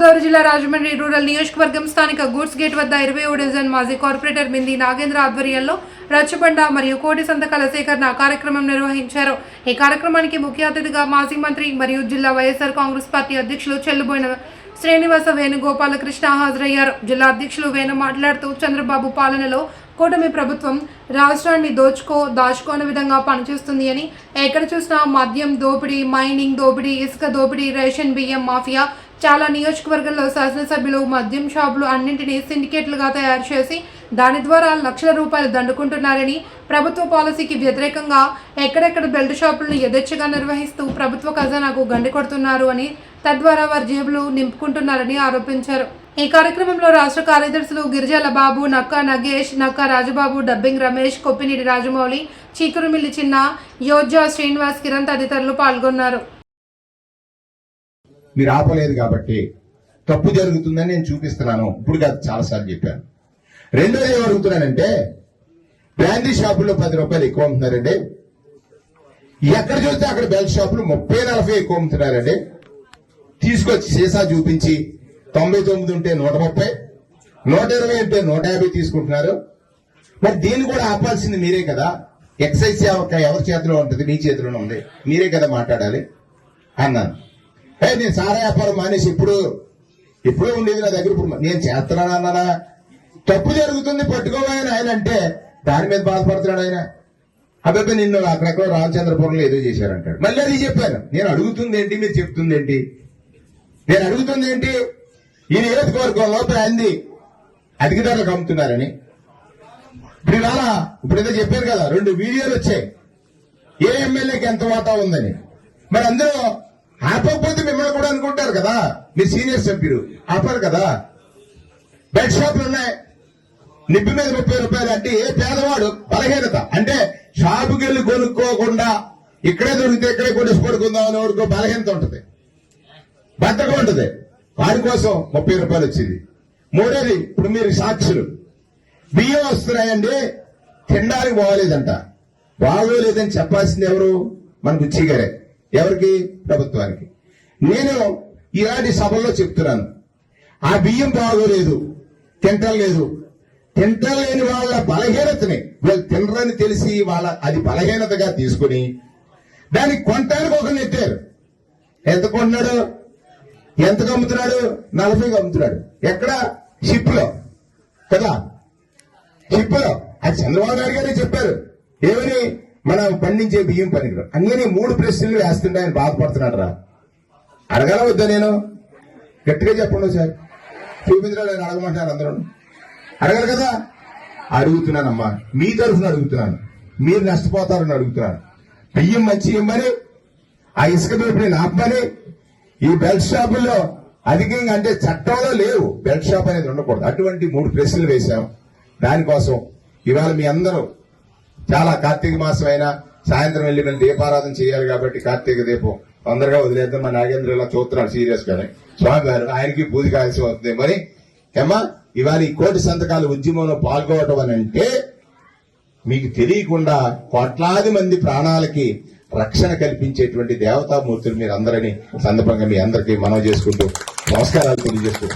గోదావరి జిల్లా రాజమండ్రి రూరల్ నియోజకవర్గం స్థానిక గూడ్స్ గేట్ వద్ద ఇరవై డివిజన్ మాజీ కార్పొరేటర్ మింది నాగేంద్ర ఆధ్వర్యంలో రచ్చబండ మరియు కోటి సంతకాల సేకరణ కార్యక్రమం నిర్వహించారు. ఈ కార్యక్రమానికి ముఖ్య అతిథిగా మాజీ మంత్రి మరియు జిల్లా వైఎస్ఆర్ కాంగ్రెస్ పార్టీ అధ్యక్షులు చెల్లుబోయిన శ్రీనివాస వేణుగోపాలకృష్ణ హాజరయ్యారు. జిల్లా అధ్యక్షులు వేణు మాట్లాడుతూ చంద్రబాబు పాలనలో కూటమి ప్రభుత్వం రాష్ట్రాన్ని దోచుకో దాచుకోని విధంగా పనిచేస్తుంది అని. ఎక్కడ చూసినా మద్యం దోపిడీ మైనింగ్ దోపిడీ ఇసుక దోపిడీ రేషన్ బియ్యం మాఫియా చాలా నియోజకవర్గంలో శాసనసభ్యులు మద్యం షాపులు అన్నింటినీ సిండికేట్లుగా తయారు చేసి దాని ద్వారా లక్షల రూపాయలు దండుకుంటున్నారని ప్రభుత్వ పాలసీకి వ్యతిరేకంగా ఎక్కడెక్కడ బెల్ట్ షాపులను యథేచ్ఛగా నిర్వహిస్తూ ప్రభుత్వ ఖజానాకు గండి కొడుతున్నారు అని తద్వారా వారి జేబులు నింపుకుంటున్నారని ఆరోపించారు. ఈ కార్యక్రమంలో రాష్ట్ర కార్యదర్శులు గిరిజాల బాబు నక్కా నగేష్ నక్కా రాజబాబు డబ్బింగ్ రమేష్ కొప్పినీటి రాజమౌళి చీకురుమిల్లి చిన్న యోజ శ్రీనివాస్ కిరణ్ తదితరులు పాల్గొన్నారు. మీరు ఆపలేదు కాబట్టి తప్పు జరుగుతుందని నేను చూపిస్తున్నాను. ఇప్పుడు కాదు చాలాసార్లు చెప్పాను. రెండోది ఏం అడుగుతున్నానంటే బ్రాందీ షాపుల్లో పది రూపాయలు ఎక్కువ అమ్ముతున్నారండి. ఎక్కడ చూస్తే అక్కడ బెల్ట్ షాపులు ముప్పై నలభై ఎక్కువ అమ్ముతున్నారండి. తీసుకొచ్చి సీసా చూపించి తొంభై తొమ్మిది ఉంటే నూట ముప్పై నూట ఇరవై ఉంటే నూట యాభై తీసుకుంటున్నారు. మరి దీన్ని కూడా ఆపాల్సింది మీరే కదా. ఎక్సైజ్ ఎవరి చేతిలో ఉంటుంది? మీ చేతిలోనే ఉంది. మీరే కదా మాట్లాడాలి. అన్నాను. నేను సారా వ్యాపారం మానేసి ఇప్పుడు ఇప్పుడే ఉండేది నా దగ్గర ఇప్పుడు నేను చేస్తున్నాను అన్నానా తప్పు జరుగుతుంది పట్టుకోవాలని ఆయన అంటే దాని మీద బాధపడుతున్నాడు ఆయన. అబ్బాయి నిన్ను అక్కడెక్కడో రామచంద్రపురంలో ఏదో చేశారంటాడు. మళ్ళీ అది చెప్పాను. నేను అడుగుతుంది ఏంటి మీరు చెప్తుంది ఏంటి? నేను అడుగుతుంది ఏంటి? ఈ నియోజకవర్గంలో అంది అధిక ధరలకు అమ్ముతున్నారని ఇప్పుడు ఇవాళ ఇప్పుడు ఏదో చెప్పారు కదా రెండు వీడియోలు వచ్చాయి. ఏ ఎమ్మెల్యేకి ఎంత వాటా ఉందని. మరి అందరూ ఆపకపోతే మిమ్మల్ని కూడా అనుకుంటారు కదా? మీ సీనియర్ సభ్యులు ఆపారు కదా? బెడ్ షాపులు ఉన్నాయి. నిప్పి మీద ముప్పై రూపాయలు అంటే ఏ పేదవాడు బలహీనత. అంటే షాపుకి వెళ్ళి కొనుక్కోకుండా ఇక్కడే దొరికితే ఇక్కడే కొనేసి పడుకుందాం అని బలహీనత ఉంటుంది. బద్దకం ఉంటుంది. వాడి కోసం ముప్పై రూపాయలు వచ్చింది. మూడోది ఇప్పుడు మీరు సాక్షులు. బియ్యం వస్తున్నాయండి. తినడానికి బాగోలేదంట. బాగోలేదని చెప్పాల్సింది ఎవరు? మన బుచ్చి గారే ఎవరికి? ప్రభుత్వానికి. నేను ఇలాంటి సభల్లో చెప్తున్నాను. ఆ బియ్యం బాగోలేదు తింటలేదు తింటలేని వాళ్ళ బలహీనతని వీళ్ళు తినరని తెలిసి వాళ్ళ అది బలహీనతగా తీసుకుని దాన్ని కొనటానికి ఒక నెట్టారు ఎంత కొంటున్నాడు? ఎంతకు అమ్ముతున్నాడు నలభైకి అమ్ముతున్నాడు ఎక్కడ? షిప్లో కదా? షిప్లో అది చంద్రబాబు నాయుడు గారే చెప్పారు. ఏమని? మనం పండించే బియ్యం పనికిరావు అన్నీ మూడు ప్రశ్నలు వేస్తుంటే ఆయన బాధపడుతున్నాడు రా అడగల వద్దా నేను? గట్టిగా చెప్పండి సార్ చూపించడం నేను అడగమంటాను అందరూ. అడగరు కదా? అడుగుతున్నానమ్మా. మీ తరఫున అడుగుతున్నాను. మీరు నష్టపోతారని అడుగుతున్నాను. బియ్యం మంచి ఇమ్మని ఆ ఇసుక దోపిడీని ఆపమని ఈ బెల్ట్ షాపుల్లో అధికంగా అంటే చట్టంలో లేవు. బెల్ట్ షాప్ అనేది ఉండకూడదు. అటువంటి మూడు ప్రశ్నలు వేశాం. దానికోసం ఇవాళ మీ అందరూ చాలా కార్తీక మాసం అయినా సాయంత్రం వెళ్ళి మళ్ళీ దీపారాధన చేయాలి కాబట్టి కార్తీక దీపం తొందరగా వదిలేద్దాం. మా నాగేంద్ర ఇలా చూస్తున్నాడు సీరియస్ గానే. స్వామి గారు ఆయనకి పూజ కాల్సి వస్తుంది. మరి ఏమా ఇవాళ ఈ కోటి సంతకాల ఉద్యమంలో పాల్గొనటం అని అంటే మీకు తెలియకుండా కోట్లాది మంది ప్రాణాలకి రక్షణ కల్పించేటువంటి దేవతామూర్తులు మీరు అందరినీ సందర్భంగా మీ అందరికీ మనవి చేసుకుంటూ నమస్కారాలు తెలియజేస్తూ